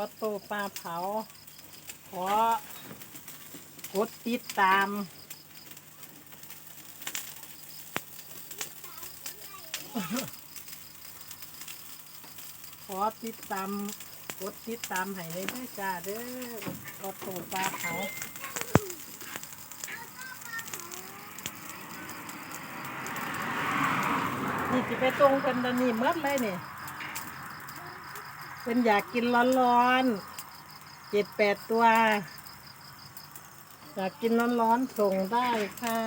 อโต้ปลาเผา ขอกดติดตาม ขอติดตาม กดติดตามให้เลยด้วยจ้าเด้อออโต้ปลาเผานี่จะไปตรงกันตอนนี้เมื่อเลยเนี่ย เป็นอยากกินร้อนๆเจ็ดแปดตัว อยากกินร้อนๆส่งได้ค่ะ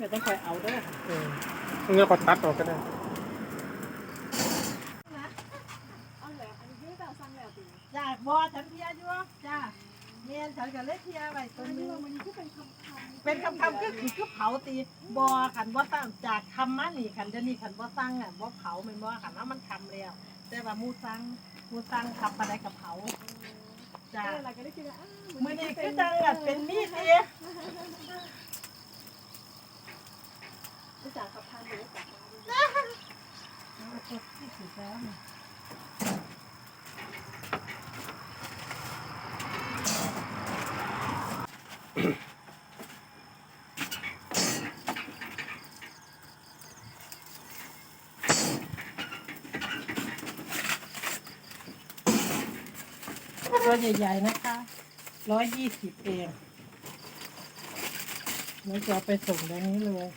เดี๋ ยวต้องคอยเอาเด้ยอืมมึงก็ตัดออกก็ได้จ้าบอฉันเพียอยู่จ้าเมียนฉันก็เลยเพียไว้ตรงนี้เป็นคำคำๆคือคือคือเผาตีบอขันว่าตั้งจากคำมานี่ขันเดี๋ยวนี้ขันว่าตั้งอะว่าเผาเป็นว่าขันว่ามันคำแล้วแต่ว่ามูซังมูซังขับไปได้กับเผาจ้ามือนี้คือจังอะเป็นมีดเอง ที่จากกับทางนี้จากตัวใหญ่ๆนะคะร้อยยี่สิบเองเราจะไปส่งตรงนี้เลย